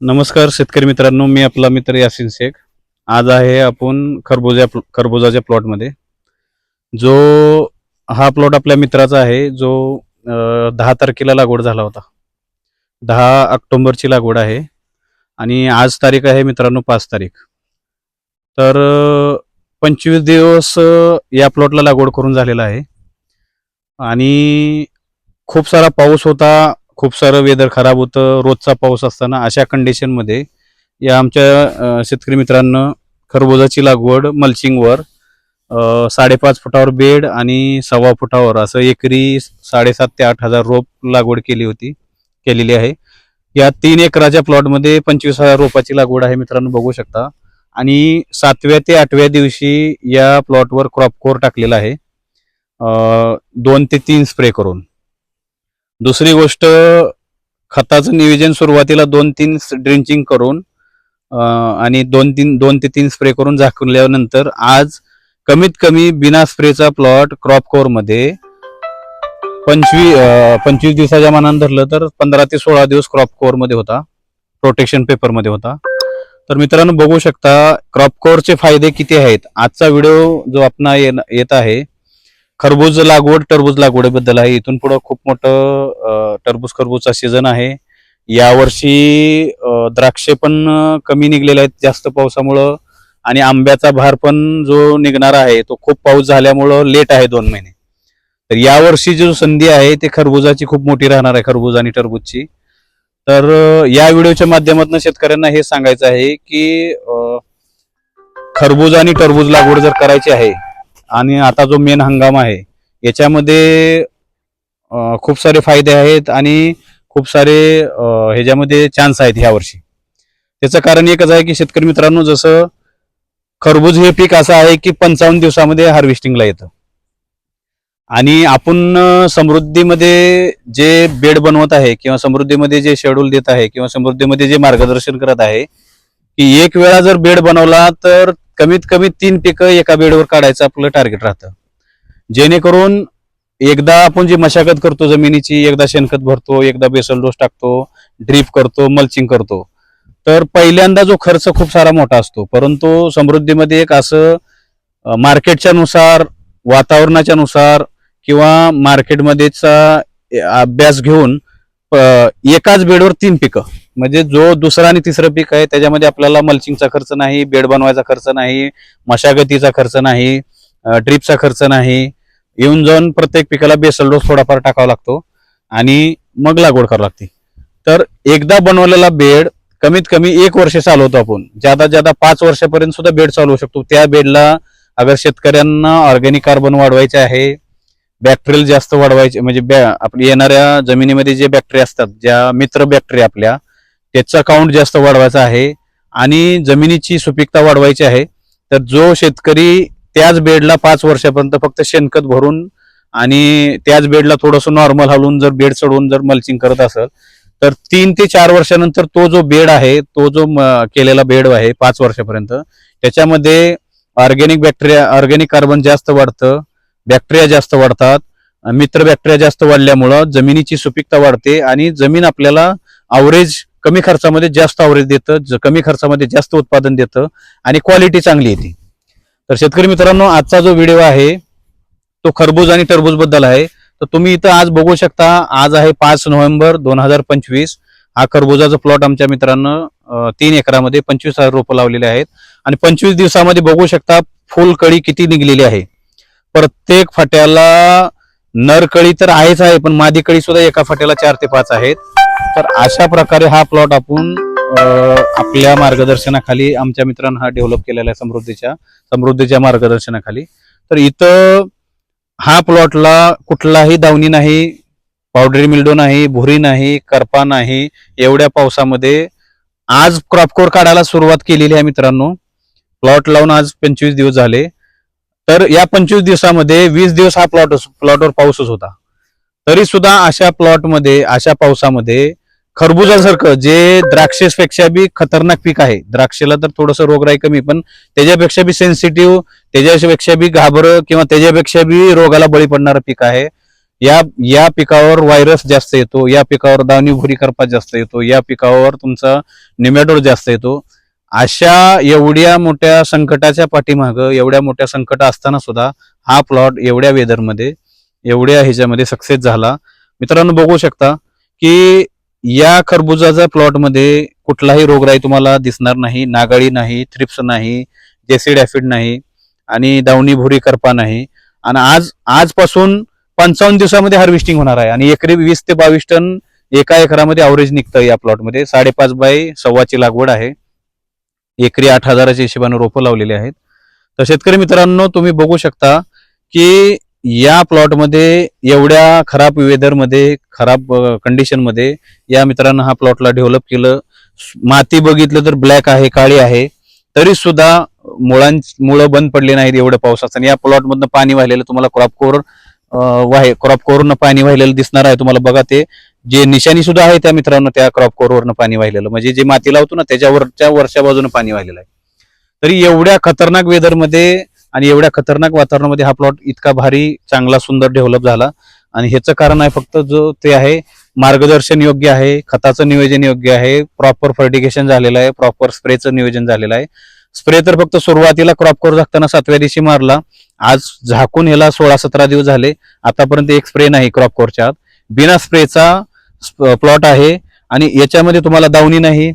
नमस्कार शेतकरी मित्रांनो मी आपला मित्र यासिन शेख. आज आहे आपण खरबुजा खरबुजाच्या प्लॉटमध्ये जो हा प्लॉट आपल्या मित्राचा आहे जो दहा तारखेला लागवड झाला होता. दहा ऑक्टोंबरची लागवड आहे आणि आज तारीख आहे मित्रांनो पाच तारीख. तर पंचवीस दिवस या प्लॉटला लागवड करून झालेला आहे. आणि खूप सारा पाऊस होता खूप सारं वेदर खराब होतं. रोजचा पाऊस असताना अशा कंडिशनमध्ये या आमच्या शेतकरी मित्रांनं खरबुजाची लागवड मल्चिंगवर साडेपाच फुटावर बेड आणि सव्वा फुटावर असं एकरी साडेसात ते आठ हजार रोप लागवड केली होती केलेली आहे. या तीन एकराच्या प्लॉटमध्ये पंचवीस हजार रोपाची लागवड आहे मित्रांनो बघू शकता. आणि सातव्या ते आठव्या दिवशी या प्लॉटवर क्रॉप कोर टाकलेला आहे. दोन ते तीन स्प्रे करून. दुसरी गोष्ट खताचं नियोजन सुरुवातीला दोन तीन ड्रिंचिंग करून आणि दोन तीन दोन ते तीन स्प्रे करून झाकल्यानंतर आज कमीत कमी बिना स्प्रेचा प्लॉट क्रॉप कोरमध्ये पंचवी पंचवीस पंचवीस दिवसाच्या मानानं धरलं तर पंधरा ते सोळा दिवस क्रॉप कोरमध्ये होता प्रोटेक्शन पेपरमध्ये होता. तर मित्रांनो बघू शकता क्रॉप कोरचे फायदे किती आहेत? आजचा व्हिडिओ जो आपण येत आहे खरबूज लागवड टरबूज लागवडीबद्दल आहे. इथून पुढं खूप मोठं टरबूज खरबूजचा सीझन आहे. यावर्षी द्राक्षे पण कमी निघलेले आहेत जास्त पावसामुळं. आणि आंब्याचा भार पण जो निघणार आहे तो खूप पाऊस झाल्यामुळं लेट आहे दोन महिने. तर यावर्षी जो संधी आहे ते खरबुजाची खूप मोठी राहणार आहे खरबूज आणि टरबूजची. तर या व्हिडिओच्या माध्यमातून शेतकऱ्यांना हे सांगायचं आहे की खरबूज आणि टरबूज लागवड जर करायची आहे आणि आता जो मेन हंगाम आहे याच्यामध्ये खूप सारे फायदे आहेत आणि खूप सारे ह्याच्यामध्ये चान्स आहेत ह्या वर्षी. त्याचं कारण एकच आहे की शेतकरी मित्रांनो जसं खरबूज हे पीक असं आहे की पंचावन्न दिवसामध्ये हार्वेस्टिंगला येतं. आणि आपण समृद्धीमध्ये जे बेड बनवत आहे किंवा समृद्धीमध्ये जे शेड्यूल देत आहे किंवा समृद्धीमध्ये जे मार्गदर्शन करत आहे की एक वेळा जर बेड बनवला तर कमीत कमी तीन पिकं एका बेडवर काढायचं आपलं टार्गेट राहतं. जेणेकरून एकदा आपण जी मशागत करतो जमिनीची एकदा शेणखत भरतो एकदा बेसल डोस टाकतो ड्रीप करतो मल्चिंग करतो. तर पहिल्यांदा जो खर्च खूप सारा मोठा असतो. परंतु समृद्धीमध्ये एक असं मार्केटच्या नुसार वातावरणाच्या नुसार किंवा मार्केटमध्येचा अभ्यास घेऊन एकाच बेडवर तीन पिकं. म्हणजे जो दुसरा आणि तिसरं पीक आहे त्याच्यामध्ये आपल्याला मल्चिंगचा खर्च नाही बेड बनवायचा खर्च नाही मशागतीचा खर्च नाही ड्रीपचा खर्च नाही. येऊन जाऊन प्रत्येक पिकाला बेसल डोस थोडाफार टाकावा लागतो आणि मग लागवड करावी लागते. तर एकदा बनवलेला बेड कमीत कमी एक वर्ष चालवतो आपण. ज्यादा ज्यादा पाच वर्षापर्यंत सुद्धा बेड चालवू शकतो. त्या बेडला अगर शेतकऱ्यांना ऑर्गॅनिक कार्बन वाढवायचे आहे बॅक्टेरियल जास्त वाढवायचे म्हणजे बॅ- आपली येणाऱ्या जमिनीमध्ये जे बॅक्टेरिया असतात ज्या मित्र बॅक्टेरिया आपल्या त्याचा काउंट जास्त वाढवायचा आहे आणि जमिनीची सुपीकता वाढवायची आहे. तर जो शेतकरी त्याच बेडला पाच वर्षापर्यंत फक्त शेणखत भरून आणि त्याच बेडला थोडंसं नॉर्मल हलवून जर बेड चढवून जर मल्चिंग करत असेल तर तीन ते चार वर्षानंतर तो जो बेड आहे तो जो म- केलेला बेड आहे पाच वर्षापर्यंत त्याच्यामध्ये ऑर्गॅनिक बॅक्टेरिया ऑर्गॅनिक कार्बन जास्त वाढतं बॅक्टेरिया जास्त वाढतात मित्र बॅक्टेरिया जास्त वाढल्यामुळं जमिनीची सुपीकता वाढते आणि जमीन आपल्याला अवरेज कमी खर्चामध्ये जास्त अवरेज देतं कमी खर्चामध्ये जास्त उत्पादन देतं आणि क्वालिटी चांगली येते. तर शेतकरी मित्रांनो आजचा जो व्हिडिओ आहे तो खरबूज आणि टरबूजबद्दल आहे. तर तुम्ही इथं आज बघू शकता आज आहे पाच नोव्हेंबर दोन हजार पंचवीस. हा खरबुजाचा प्लॉट आमच्या मित्रांनो तीन एकरामध्ये पंचवीस हजार रोपं लावलेले आहेत. आणि पंचवीस दिवसामध्ये बघू शकता फुल कळी किती निघलेली आहे. प्रत्येक फाट्याला नर कळी तर आहेच आहे पण मादी कळी सुद्धा एका फाट्याला चार ते पाच आहेत. तर अशा प्रकारे हा प्लॉट आपण आपल्या मार्गदर्शनाखाली आमच्या मित्रांना हा डेव्हलप केलेला आहे समृद्धीच्या समृद्धीच्या मार्गदर्शनाखाली. तर इथं हा प्लॉटला कुठलाही दावणी नाही पावडरी मिल्डो नाही भुरी नाही करपा नाही एवढ्या पावसामध्ये आज क्रॉपकोर काढायला सुरुवात केलेली आहे मित्रांनो. प्लॉट लावून आज पंचवीस दिवस झाले. तर या पंचवीस दिवसामध्ये वीस दिवस हा प्लॉट प्लॉटवर पाऊसच होता. तरी सुद्धा अशा प्लॉटमध्ये अशा पावसामध्ये खरबुजासारखं जे द्राक्षेपेक्षा बी खतरनाक पीक आहे. द्राक्षेला तर थोडंसं रोगराई कमी पण त्याच्यापेक्षा बी सेन्सिटिव्ह त्याच्यापेक्षा बी घाबर किंवा त्याच्यापेक्षा बी रोगाला बळी पडणारं पीक आहे. या या पिकावर व्हायरस जास्त येतो या पिकावर दावणी भुरी करपा जास्त येतो या पिकावर तुमचा निमॅटोड जास्त येतो. अशा एवढ्या मोठ्या संकटाच्या पाठीमाग एवढ्या मोठ्या संकट असताना सुद्धा हा प्लॉट एवढ्या वेदरमध्ये एवढ्या ह्याच्यामध्ये सक्सेस झाला. मित्रांनो बघू शकता की या खरबुजाच्या प्लॉटमध्ये कुठलाही रोगराई तुम्हाला दिसणार नाही नागाळी नाही थ्रिप्स नाही जेसिड ऍसिड नाही आणि दावणी भुरी करपा नाही. आणि आज आजपासून पंचावन्न दिवसामध्ये हार्वेस्टिंग होणार आहे आणि एकरी वीस ते बावीस टन एका एकरामध्ये अवरेज निघतं या प्लॉटमध्ये साडेपाच बाय सव्वाची लागवड आहे. एकरी आठ हजाराच्या हिशोबाने रोपं लावलेली आहेत. तर शेतकरी मित्रांनो तुम्ही बघू शकता की या प्लॉटमध्ये एवढ्या खराब वेदरमध्ये खराब कंडिशनमध्ये या मित्रांनो हा प्लॉटला डेव्हलप केलं. माती बघितलं तर ब्लॅक आहे काळी आहे. तरी सुद्धा मुळां मुळं बंद पडली नाहीत एवढं पावसाचं. आणि या प्लॉटमधनं पाणी वाहिलेलं तुम्हाला क्रॉप कोर वाहे क्रॉप कोरनं पाणी वाहिलेलं दिसणार आहे तुम्हाला. बघा ते जे निशाणी सुद्धा आहे त्या मित्रांनो त्या क्रॉप कोरवरनं पाणी वाहिलेलं. म्हणजे जे माती लावतो ना त्याच्यावरच्या वरच्या बाजूनं पाणी वाहिलेलं आहे. तरी एवढ्या खतरनाक वेदरमध्ये आणि एवढ्या खतरनाक वातावरणामध्ये हा प्लॉट इतका भारी चांगला सुंदर डेव्हलप झाला. आणि ह्याचं कारण आहे फक्त जो ते आहे मार्गदर्शन योग्य आहे खताचं नियोजन योग्य आहे प्रॉपर फर्टिगेशन झालेलं आहे प्रॉपर स्प्रेचं नियोजन झालेलं आहे. स्प्रे तर फक्त सुरुवातीला क्रॉप कोर झाकताना सातव्या दिवशी मारला. आज झाकून ह्याला सोळा सतरा दिवस झाले. आतापर्यंत एक स्प्रे नाही क्रॉप कोरच्या आत बिना स्प्रेचा प्लॉट आहे. आणि याच्यामध्ये तुम्हाला दावणी नाही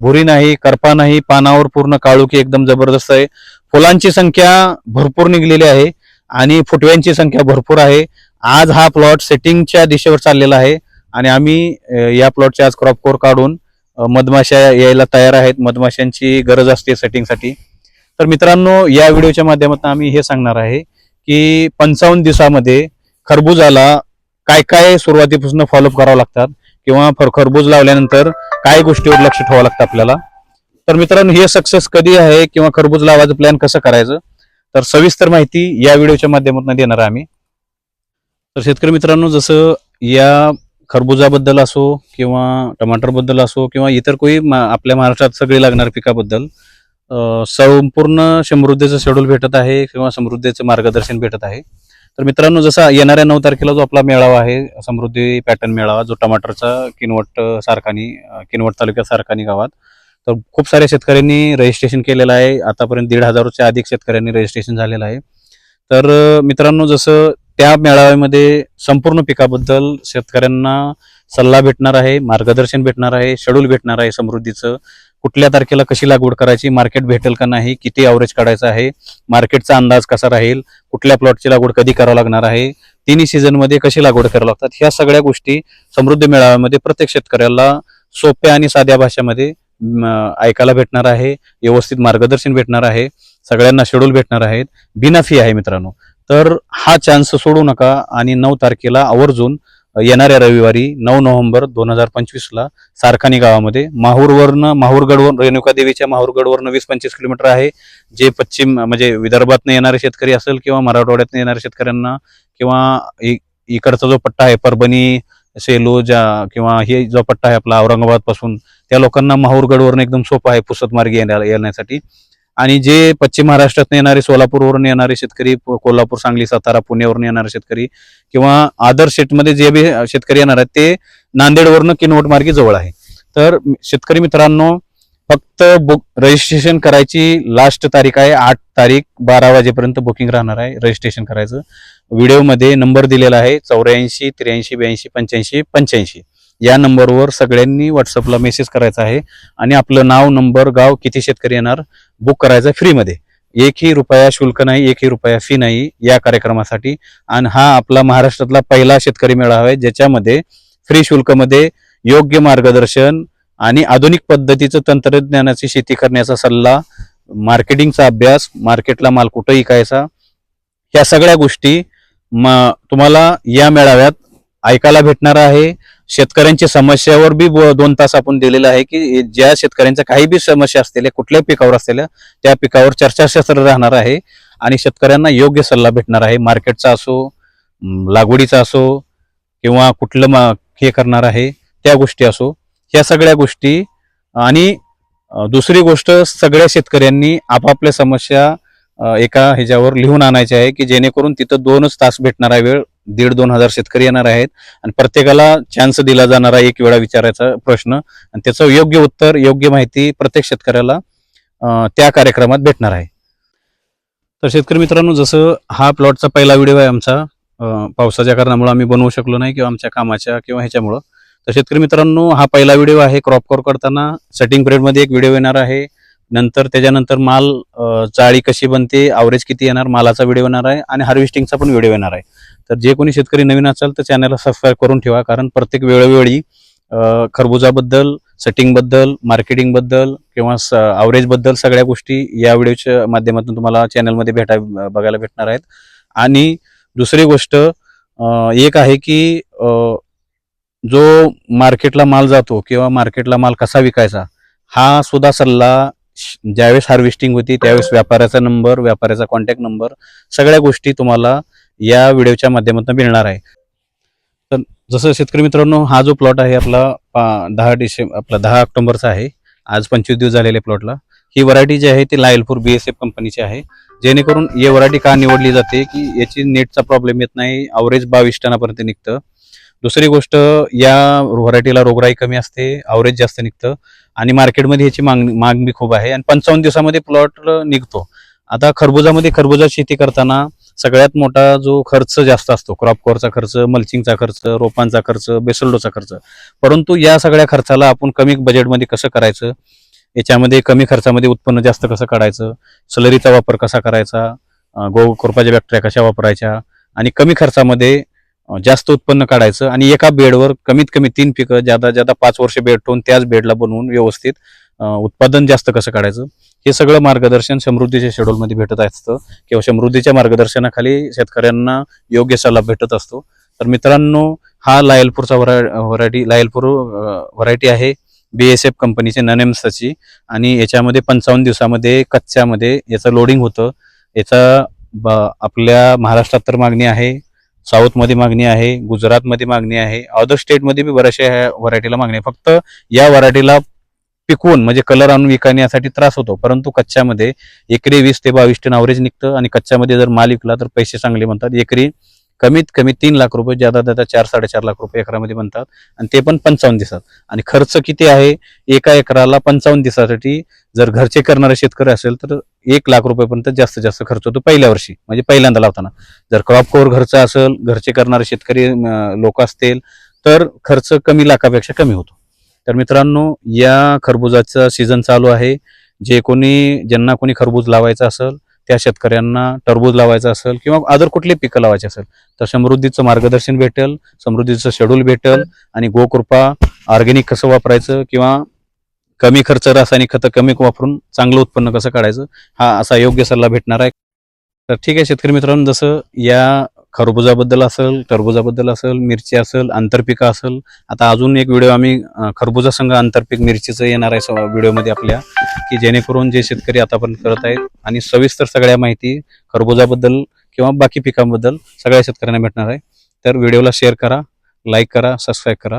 भुरी नाही करपा नाही पानावर पूर्ण काळुकी एकदम जबरदस्त आहे. फुलांची संख्या भरपूर निघलेली आहे आणि फुटव्यांची संख्या भरपूर आहे. आज हा प्लॉट सेटिंगच्या दिशेवर चाललेला आहे आणि आम्ही या प्लॉटचे आज क्रॉप कोर काढून मधमाशा यायला तयार आहेत. मधमाशांची गरज असते सेटिंगसाठी तर मित्रांनो या व्हिडिओच्या माध्यमातून आम्ही हे सांगणार आहे की पंचावन्न दिवसामध्ये खरबूजाला काय काय सुरुवातीपासून फॉलोअप करावं लागतात किंवा फर- खरबूज लावल्यानंतर काय गोष्टीवर लक्ष ठेवावं लागतं आपल्याला? तर मित्रांनो हे सक्सेस कधी आहे किंवा खरबूज लावायचं प्लॅन कसं करायचं? तर सविस्तर माहिती या व्हिडिओच्या माध्यमातून देणार आहे आम्ही. तर शेतकरी मित्रांनो जसं या खरबुजाबद्दल असो किंवा टमाटरबद्दल असो किंवा इतर कोणी मा- आपल्या महाराष्ट्रात सगळी लागणार पिकाबद्दल संपूर्ण समृद्धीचं शेड्यूल भेटत आहे किंवा समृद्धीचं मार्गदर्शन भेटत आहे. तर मित्रांनो जसा येणाऱ्या नऊ तारखेला जो आपला मेळावा आहे समृद्धी पॅटर्न मेळावा जो टमाटरचा किनवट सारखानी किनवट तालुक्यात सारखानी गावात तर खूप साऱ्या शेतकऱ्यांनी रजिस्ट्रेशन केलेलं आहे. आतापर्यंत दीड हजारच्या अधिक शेतकऱ्यांनी रजिस्ट्रेशन झालेलं आहे. तर मित्रांनो जसं त्या मेळाव्यामध्ये संपूर्ण पिकाबद्दल शेतकऱ्यांना सल्ला भेटणार आहे मार्गदर्शन भेटणार आहे शेड्यूल भेटणार आहे समृद्धीचं. कुठल्या तारखेला कशी लागवड करायची मार्केट भेटेल का नाही किती अवरेज काढायचं आहे मार्केटचा अंदाज कसा राहील कुठल्या प्लॉटची लागवड कधी करावं लागणार आहे तिन्ही सीझनमध्ये कशी लागवड करावं लागतात ह्या सगळ्या गोष्टी समृद्धी मेळाव्यामध्ये प्रत्येक शेतकऱ्याला सोप्या आणि साध्या भाषेमध्ये ऐकायला भेटणार आहे व्यवस्थित मार्गदर्शन भेटणार आहे सगळ्यांना शेड्यूल भेटणार आहेत. बिना फी आहे मित्रांनो. तर हा चान्स सोडू नका आणि नऊ तारखेला आवर्जून येणाऱ्या रविवारी नऊ नोव्हेंबर दोन हजार पंचवीसला सारखानी गावामध्ये माहूरवरनं माहूरगडवरून रेणुका देवीच्या माहूरगडवरनं वीस पंचवीस किलोमीटर आहे जे पश्चिम म्हणजे विदर्भातनं येणारे शेतकरी असेल किंवा मराठवाड्यातनं येणाऱ्या शेतकऱ्यांना किंवा इ- इकडचा जो पट्टा आहे परभणी सेलो ज्या किंवा हे जो पट्टा आहे आपला औरंगाबादपासून त्या लोकांना माहूरगडवरून एकदम सोपं आहे पुसत मार्गी येण्या- येण्यासाठी. आणि जे पश्चिम महाराष्ट्रात येणारे सोलापूरवरून येणारे शेतकरी कोल्हापूर सांगली सातारा पुण्यावरून येणारे शेतकरी किंवा आदर शेटमध्ये जे बी शेतकरी येणार आहेत ते नांदेडवरनं किनवट मार्गे जवळ आहे. तर शेतकरी मित्रांनो फक्त बुक रजिस्ट्रेशन करायची लास्ट तारीख आहे आठ तारीख बारा वाजेपर्यंत बुकिंग राहणार आहे रजिस्ट्रेशन करायचं. व्हिडिओमध्ये नंबर दिलेला आहे चौऱ्याऐंशी त्र्याऐंशी ब्याऐंशी पंच्याऐंशी पंच्याऐंशी. या नंबरवर सगळ्यांनी व्हॉट्सअपला मेसेज करायचा आहे आणि आपलं नाव नंबर गाव किती शेतकरी येणार बुक करायचं आहे फ्रीमध्ये एकही रुपया शुल्क नाही एकही रुपया फी नाही या कार्यक्रमासाठी. आणि हा आपला महाराष्ट्रातला पहिला शेतकरी मेळावा आहे ज्याच्यामध्ये फ्री शुल्कमध्ये योग्य मार्गदर्शन आणि आधुनिक पद्धतीचं तंत्रज्ञानाची शेती करण्याचा सल्ला मार्केटिंगचा अभ्यास मार्केटला माल कुठं विकायचा ह्या सगळ्या गोष्टी म तुम्हाला या मेळाव्यात ऐकायला भेटणार आहे. शेतकऱ्यांच्या समस्यावर बी ब- दोन तास आपण दिलेला आहे की ज्या शेतकऱ्यांच्या काही बी समस्या असतील कुठल्याही पिकावर असलेल्या त्या पिकावर चर्चाशास्त्र राहणार आहे आणि शेतकऱ्यांना योग्य सल्ला भेटणार आहे. मार्केटचा असो लागवडीचा असो किंवा कुठलं मा- हे करणार आहे त्या गोष्टी असो. त्या सगळ्या गोष्टी. आणि दुसरी गोष्ट सगळ्या शेतकऱ्यांनी आपापल्या समस्या एका ह्याच्यावर लिहून आणायच्या आहे की जेणेकरून तिथं दोनच तास भेटणार आहे वेळ दीड दोन हजार शेतकरी येणार आहेत. आणि प्रत्येकाला चान्स दिला जाणारा एक वेळा विचारायचा प्रश्न. आणि त्याचं योग्य उत्तर योग्य माहिती प्रत्येक शेतकऱ्याला त्या कार्यक्रमात भेटणार आहे. तर शेतकरी मित्रांनो जसं हा प्लॉटचा पहिला व्हिडिओ आहे आमचा पावसाच्या कारणामुळे आम्ही बनवू शकलो नाही किंवा आमच्या कामाच्या किंवा ह्याच्यामुळं. तर शेतकरी मित्रांनो हा पहिला व्हिडिओ आहे क्रॉप कॉर करताना. सेटिंग पिरियडमध्ये एक व्हिडिओ येणार आहे. नंतर त्याच्यानंतर माल चाळी जाळी कशी बनते आवरेज किती येणार मालाचा व्हिडिओ येणार आहे आणि हार्वेस्टिंगचा पण व्हिडिओ येणार आहे. तर जे कोणी शेतकरी नवीन असेल तर चॅनलला सबस्क्राईब करून ठेवा कारण प्रत्येक वेळोवेळी खरबुजाबद्दल सेटिंगबद्दल मार्केटिंगबद्दल किंवा आवरेजबद्दल सगळ्या गोष्टी या व्हिडिओच्या माध्यमातून तुम्हाला चॅनलमध्ये भेटा बघायला भेटणार आहेत. आणि दुसरी गोष्ट एक आहे की जो मार्केटला माल जातो किंवा मार्केटला माल कसा विकायचा हा सुद्धा सल्ला ज्यावेळेस हार्वेस्टिंग होती त्यावेळेस व्यापाऱ्याचा नंबर व्यापाऱ्याचा कॉन्टॅक्ट नंबर सगळ्या गोष्टी तुम्हाला या व्हिडिओच्या माध्यमातून मिळणार आहे. तर जसं शेतकरी मित्रांनो हा जो प्लॉट आहे आपला पा- दहा डिसेंबर आपला दहा ऑक्टोबरचा आहे. आज पंचवीस दिवस झालेले प्लॉटला ही व्हरायटी जी आहे ती लायलपूर बी एस एफ कंपनीची आहे. जेणेकरून ही व्हरायटी का निवडली जाते की याची नेटचा प्रॉब्लेम येत नाही अवरेज बावीस टनापर्यंत निघतं. दुसरी गोष्ट या व्हरायटीला रोगराई कमी असते अवरेज जास्त निघतं आणि मार्केटमध्ये याची मागणी मागणी खूप आहे. आणि पंचावन्न दिवसामध्ये प्लॉट निघतो. आता खरबुजामध्ये खरबुजा शेती करताना सगळ्यात मोठा जो खर्च जास्त असतो क्रॉप कोरचा खर्च मल्चिंगचा खर्च रोपांचा खर्च बेसल्डोचा खर्च. परंतु या सगळ्या खर्चाला आपण कमी बजेटमध्ये कसं करायचं? याच्यामध्ये कमी खर्चामध्ये उत्पन्न जास्त कसं काढायचं? सलरीचा वापर कसा करायचा? गो खुरपाच्या बॅक्टेरिया कशा वापरायच्या? आणि कमी खर्चामध्ये जास्त उत्पन्न काढायचं आणि एका बेडवर कमीत कमी तीन पिकं ज्यादा ज्यादा पाच वर्ष बेड ठेवून त्याच बेडला बनवून व्यवस्थित उत्पादन जास्त कसं काढायचं हे सगळं मार्गदर्शन समृद्धीच्या शेड्यूलमध्ये भेटत असतं किंवा समृद्धीच्या मार्गदर्शनाखाली शेतकऱ्यांना योग्य सल्ला भेटत असतो. तर मित्रांनो हा लायलपूरचा व्हरायटी लायलपूर व्हरायटी आहे बी एस एफ कंपनीचे ननेम्सची आणि याच्यामध्ये पंचावन्न दिवसामध्ये कच्च्यामध्ये याचं लोडिंग होतं. याचा ब- आपल्या महाराष्ट्रात तर मागणी आहे साऊथमध्ये मागणी आहे गुजरातमध्ये मागणी आहे अदर स्टेटमध्ये बी बऱ्याचशा ह्या व्हरायटीला मागणी आहे. फक्त या व्हरायटीला पिकवून म्हणजे कलर आणून विकण्यासाठी त्रास होतो परंतु कच्च्यामध्ये एकरी वीस ते बावीस टन अवरेज निघतं आणि कच्च्यामध्ये जर माल विकला तर पैसे चांगले म्हणतात. एकरी कमीत कमी तीन लाख रुपये ज्यादा ज्यादा चार साडेचार लाख रुपये एकरामध्ये बनतात आणि ते पण पंचावन्न दिवसात. आणि खर्च किती आहे? एका एकराला पंचावन्न दिवसासाठी जर घरचे करणारे शेतकरी असेल तर एक लाख रुपयेपर्यंत जास्त जास्त खर्च होतो पहिल्या वर्षी म्हणजे पहिल्यांदा लावताना. जर क्रॉप कव्हर घरचं असेल घरचे करणारे शेतकरी लोक असतील तर खर्च कमी लाखापेक्षा कमी होतो. तर मित्रांनो या खरबुजाचा सीझन चालू आहे. जे कोणी ज्यांना कोणी खरबूज लावायचं असेल त्या शेतकऱ्यांना टरबूज लावायचं असेल किंवा अदर कुठली पिकं लावायचे असेल तर समृद्धीचं मार्गदर्शन भेटेल समृद्धीचं शेड्यूल भेटेल आणि गोकृपा ऑर्गेनिक कसं वापरायचं किंवा कमी खर्च रासायनिक खतं कमी वापरून चांगलं उत्पन्न कसं काढायचं हा असा योग्य सल्ला भेटणार आहे. तर ठीक आहे शेतकरी मित्रांनो जसं या खरबुजाबद्दल असेल टरबुजाबद्दल असेल मिरची असेल आंतरपिकं असेल आता अजून एक व्हिडिओ आम्ही खरबुजा संघ आंतरपीक मिरचीचं येणार आहे व्हिडिओमध्ये आपल्या की जेणेकरून जे शेतकरी आतापर्यंत करत आहेत आणि सविस्तर सगळ्या माहिती खरबुजाबद्दल किंवा बाकी पिकांबद्दल सगळ्या शेतकऱ्यांना भेटणार आहे. तर व्हिडिओला शेअर करा लाईक करा सबस्क्राईब करा.